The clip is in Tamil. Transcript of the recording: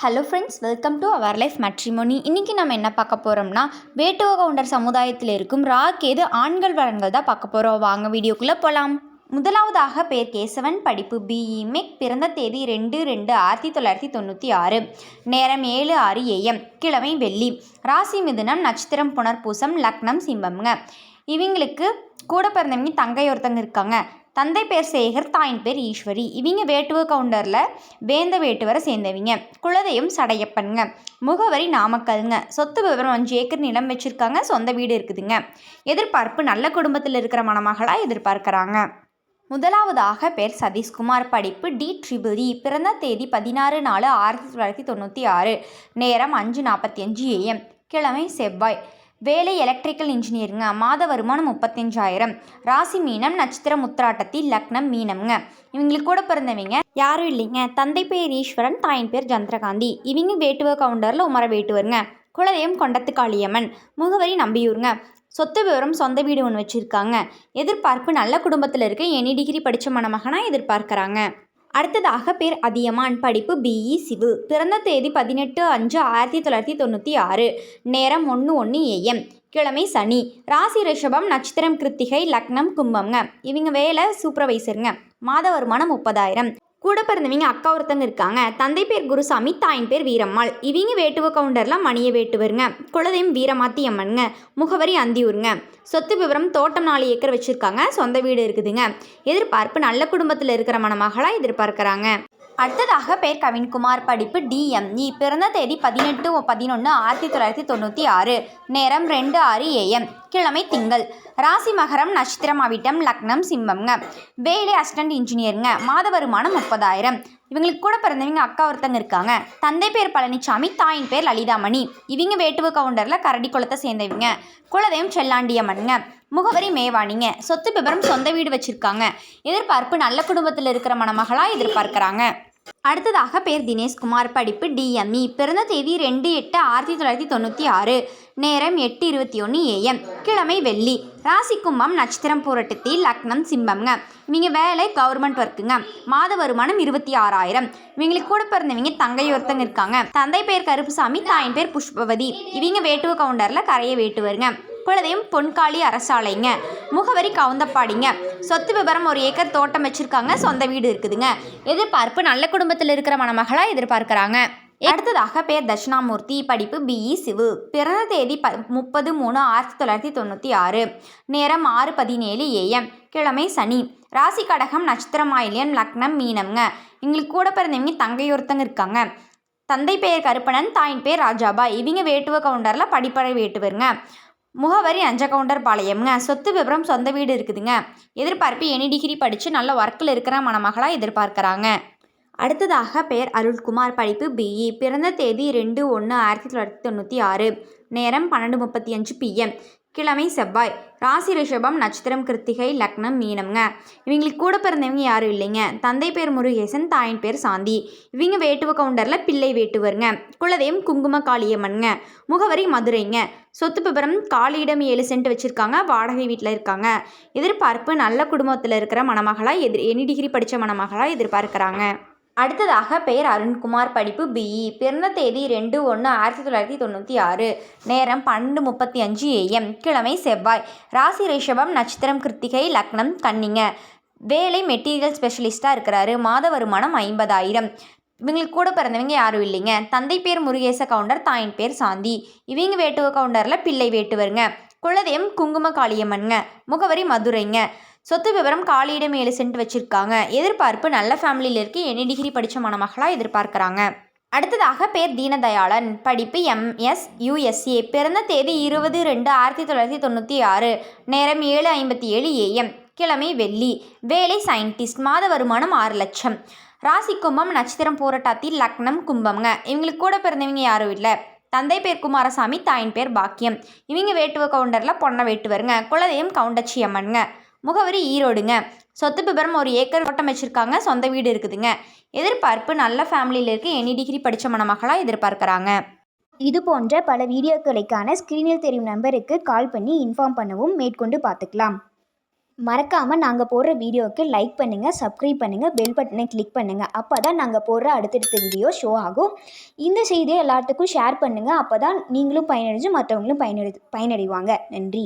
Hello friends welcome to our life matrimony இன்றைக்கி நம்ம என்ன பார்க்க போகிறோம்னா வேட்டுவ கவுண்டர் சமுதாயத்தில் இருக்கும் ராகேது ஆண்கள் வரன்கள் தான் பார்க்க போகிறோம் வாங்க வீடியோக்குள்ளே போகலாம் முதலாவதாக பேர் கேசவன் படிப்பு பிஇ மெக் பிறந்த தேதி ரெண்டு ரெண்டு ஆயிரத்தி தொள்ளாயிரத்தி தொண்ணூற்றி ஆறு. நேரம் ஏழு ஆறு ஏஎம் கிழமை வெள்ளி. ராசி மிதுனம் நட்சத்திரம் புனர்பூசம் லக்னம் சிம்பம்ங்க இவங்களுக்கு கூட பிறந்தவங்க தங்கை ஒருத்தங்க இருக்காங்க. தந்தை பேர் சேகர் தாயின் பேர் ஈஸ்வரி. இவங்க வேட்டுவ கவுண்டரில் வேந்த வேட்டுவரை சேர்ந்தவங்க. குலதெய்வம் சடையப்பனுங்க. முகவரி நாமக்கல்ங்க. சொத்து விவரம் அஞ்சு ஏக்கர் நிலம் வச்சுருக்காங்க. சொந்த வீடு இருக்குதுங்க. எதிர்பார்ப்பு நல்ல குடும்பத்தில் இருக்கிற மணமகளாக எதிர்பார்க்குறாங்க. முதலாவதாக பேர் சதீஷ்குமார். படிப்பு டி ட்ரிபிள் இ. பிறந்த தேதி பதினாறு நாலு ஆயிரத்தி தொள்ளாயிரத்தி தொண்ணூற்றி ஆறு. நேரம் அஞ்சு நாற்பத்தி அஞ்சு ஏஎம் கிழமை செவ்வாய். வேலை எலக்ட்ரிக்கல் இன்ஜினியருங்க மாத வருமானம் முப்பத்தஞ்சாயிரம். ராசி மீனம் நட்சத்திரம் முத்திராட்டத்தி லக்னம் மீனம்ங்க. இவங்களுக்கு கூட பிறந்தவங்க யாரும் இல்லைங்க. தந்தை பேர் ஈஸ்வரன் தாயின் பேர் சந்திரகாந்தி. இவங்க வேட்டுவ கவுண்டரில் உமர வேட்டுவருங்க. குலதெய்வம் கொண்டத்து காளியம்மன் முகவரி நம்பியூருங்க. சொத்து விவரம் சொந்த வீடு ஒன்று வச்சுருக்காங்க. எதிர்பார்ப்பு நல்ல குடும்பத்தில் இருக்க எனி டிகிரி படித்த மணமகனாக எதிர்பார்க்குறாங்க. அடுத்ததாக பேர் அதியமான். படிப்பு பிஇ சிவு. பிறந்த தேதி பதினெட்டு அஞ்சு ஆயிரத்தி தொள்ளாயிரத்தி தொண்ணூற்றி ஆறு. நேரம் ஒன்று ஒன்று ஏஎம் கிழமை சனி. ராசி ரிஷபம் நட்சத்திரம் கிருத்திகை லக்னம் கும்பம்ங்க. இவங்க வேலை சூப்பர்வைசருங்க. மாத வருமானம் முப்பதாயிரம். கூட பிறந்தவங்க அக்கா ஒருத்தங்க இருக்காங்க. தந்தை பேர் குருசாமி தாயின் பேர் வீரம்மாள். இவங்க வேட்டுவ கவுண்டரில் மணிய வேட்டுவருங்க. குலதெய்வம் வீரமாத்தி அம்மனுங்க முகவரி அந்தியூருங்க. சொத்து விவரம் தோட்டம் நாலு ஏக்கர் வச்சுருக்காங்க. சொந்த வீடு இருக்குதுங்க. எதிர்பார்ப்பு நல்ல குடும்பத்தில் இருக்கிற மணமகளாக எதிர்பார்க்குறாங்க. அடுத்ததாக பேர் கவின்குமார். படிப்பு டிஎம்இ பிறந்த தேதி பதினெட்டு பதினொன்று ஆயிரத்தி தொள்ளாயிரத்தி தொண்ணூற்றி ஆறு. நேரம் ரெண்டு ஆறு ஏஎம் கிழமை திங்கள். ராசி மகரம் நட்சத்திரமாவிட்டம் லக்னம் சிம்மம்ங்க. வேலை அசிஸ்டன்ட் இன்ஜினியருங்க மாத வருமானம் முப்பதாயிரம். இவங்களுக்கு கூட பிறந்தவங்க அக்கா ஒருத்தங்க இருக்காங்க. தந்தை பேர் பழனிசாமி தாயின் பேர் லலிதாமணி. இவங்க வேட்டுவ கவுண்டரில் கரடி குளத்தை சேர்ந்தவங்க குலதெய்வம் செல்லாண்டியம்மனுங்க. முகவரி மேவாணிங்க. சொத்து விபரம் சொந்த வீடு வச்சுருக்காங்க. எதிர்பார்ப்பு நல்ல குடும்பத்தில் இருக்கிற மணமகளாக எதிர்பார்க்குறாங்க. அடுத்ததாக பேர் தினேஷ்குமார். படிப்பு டிஎம்இ பிறந்த தேதி ரெண்டு எட்டு ஆயிரத்தி தொள்ளாயிரத்தி தொண்ணூற்றி ஆறு. நேரம் எட்டு இருபத்தி ஒன்று ஏஎம் கிழமை வெள்ளி. ராசி கும்பம் நட்சத்திரம் புரட்டத்தி லக்னம் சிம்பம்ங்க இவங்க வேலை கவர்மெண்ட் ஒர்க்குங்க மாத வருமானம் இருபத்தி ஆறாயிரம். இவங்களுக்கு கூட பிறந்தவங்க தங்கை ஒருத்தங்க இருக்காங்க. தந்தை பேர் கருப்புசாமி தாயின் பேர் புஷ்பவதி. இவங்க வேட்டுவ கவுண்டரில் கரையை வேட்டுவருங்க. குலதெய்வம் பொன்காளி அரசாலைங்க முகவரி கவுந்தப்பாடிங்க. சொத்து விவரம் ஒரு ஏக்கர் தோட்டம் வச்சுருக்காங்க. சொந்த வீடு இருக்குதுங்க. எதிர்பார்ப்பு நல்ல குடும்பத்தில் இருக்கிற மணமகளாக எதிர்பார்க்குறாங்க. அடுத்ததாக பேர் தட்சிணாமூர்த்தி. படிப்பு பிஇ சிவு. பிறந்த தேதி ப முப்பது மூணு ஆயிரத்தி தொள்ளாயிரத்தி தொண்ணூற்றி ஆறு. நேரம் ஆறு பதினேழு ஏஎம் கிழமை சனி. ராசி கடகம் நட்சத்திரமாயிலியம் லக்னம் மீனம்ங்க. எங்களுக்கு கூட பிறந்தவங்க தங்கை ஒருத்தங்க இருக்காங்க. தந்தை பெயர் கருப்பணன் தாயின் பேர் ராஜாபா. இவங்க வேட்டுவ கவுண்டரில் படிப்படை வேட்டுவருங்க. முகவரி அஞ்ச கவுண்டர் பாளையம்ங்க. சொத்து விவரம் சொந்த வீடு இருக்குதுங்க. எதிர்பார்ப்பு எனி டிகிரி படித்து நல்ல ஒர்க்கில் இருக்கிற மணமகளாக எதிர்பார்க்குறாங்க. அடுத்ததாக பெயர் அருள்குமார். படிப்பு பிஇ e. பிறந்த தேதி ரெண்டு ஒன்று ஆயிரத்தி தொள்ளாயிரத்தி தொண்ணூற்றி ஆறு. நேரம் பன்னெண்டு முப்பத்தி அஞ்சு பிஎம் கிழமை செவ்வாய். ராசி ரிஷபம் நட்சத்திரம் கிருத்திகை லக்னம் மீனம்ங்க. இவங்களுக்கு கூட பிறந்தவங்க யாரும் இல்லைங்க. தந்தை பேர் முருகேசன் தாயின் பேர் சாந்தி. இவங்க வேட்டுவ கவுண்டரில் பிள்ளை வேட்டுவருங்க. குலதெய்வம் குங்கும காளியம்மனுங்க. முகவரி மதுரைங்க. சொத்து விபரம் காலியிடம் ஏழு சென்ட் வச்சுருக்காங்க. வாடகை வீட்டில் இருக்காங்க. எதிர்பார்ப்பு நல்ல குடும்பத்தில் இருக்கிற மணமகளாக எதிர் எனி டிகிரி படித்த மணமகளாக எதிர்பார்க்குறாங்க. அடுத்ததாக பெயர் அருண்குமார் படிப்பு பிஇ பிறந்த தேதி ரெண்டு ஒன்று ஆயிரத்தி தொள்ளாயிரத்தி தொண்ணூற்றி ஆறு. நேரம் பன்னெண்டு முப்பத்தி அஞ்சு ஏஎம் கிழமை செவ்வாய். ராசி ரிஷபம் நட்சத்திரம் கிருத்திகை லக்னம் கன்னிங்க. வேலை மெட்டீரியல் ஸ்பெஷலிஸ்ட்டாக இருக்கிறாரு. மாத வருமானம் ஐம்பதாயிரம். இவங்களுக்கு கூட பிறந்தவங்க யாரும் இல்லைங்க. தந்தை பேர் முருகேச கவுண்டர் தாயின் பேர் சாந்தி. இவங்க வேட்டுவ கவுண்டரில் பிள்ளை வேட்டுவருங்க. குலதெய்வம் குங்கும காளியம்மனுங்க. முகவரி மதுரைங்க. சொத்து விவரம் காலியிடம் ஏழு சென்ட் வச்சுருக்காங்க. எதிர்பார்ப்பு நல்ல ஃபேமிலியில் இருக்கு. எனி டிகிரி படித்த மணமகளாக எதிர்பார்க்குறாங்க. அடுத்ததாக பேர் தீனதயாளன். படிப்பு எம்எஸ் யூஎஸ்ஏ பிறந்த தேதி இருபது ரெண்டு ஆயிரத்தி தொள்ளாயிரத்தி தொண்ணூற்றி ஆறு. நேரம் ஏழு ஐம்பத்தி ஏழு ஏஎம் கிழமை வெள்ளி. வேலை சயின்டிஸ்ட் மாத வருமானம் ஆறு லட்சம். ராசி கும்பம் நட்சத்திரம் போராட்டாத்தி லக்னம் கும்பம்ங்க. இவங்களுக்கு கூட பிறந்தவங்க யாரும் இல்லை. தந்தை பேர் குமாரசாமி தாயின் பேர் பாக்கியம். இவங்க வேட்டுவ கவுண்டரில் பொண்ணை வேட்டுவருங்க. குலதெய்வம் கவுண்டச்சி அம்மனுங்க. முகவரி ஈரோடுங்க. சொத்து விபரம் ஒரு ஏக்கர் ஓட்டம் வச்சுருக்காங்க. சொந்த வீடு இருக்குதுங்க. எதிர்பார்ப்பு நல்ல ஃபேமிலியில் இருக்க. எனி டிகிரி படித்த மணமகளாக எதிர்பார்க்குறாங்க. இது போன்ற பல வீடியோக்களுக்கான ஸ்க்ரீனில் தெரியும் நம்பருக்கு கால் பண்ணி இன்ஃபார்ம் பண்ணவும் மேற்கொண்டு பார்த்துக்கலாம். மறக்காமல் நாங்கள் போடுற வீடியோவுக்கு லைக் பண்ணுங்கள் சப்ஸ்கிரைப் பண்ணுங்கள் பெல் பட்டனை கிளிக் பண்ணுங்கள் அப்போ தான் நாங்கள் போடுற அடுத்தடுத்த வீடியோ ஷோ ஆகும். இந்த செய்தியை எல்லாத்துக்கும் ஷேர் பண்ணுங்கள் அப்போ தான் நீங்களும் பயனடைஞ்சு மற்றவங்களும் பயனடை பயனடைவாங்க. நன்றி.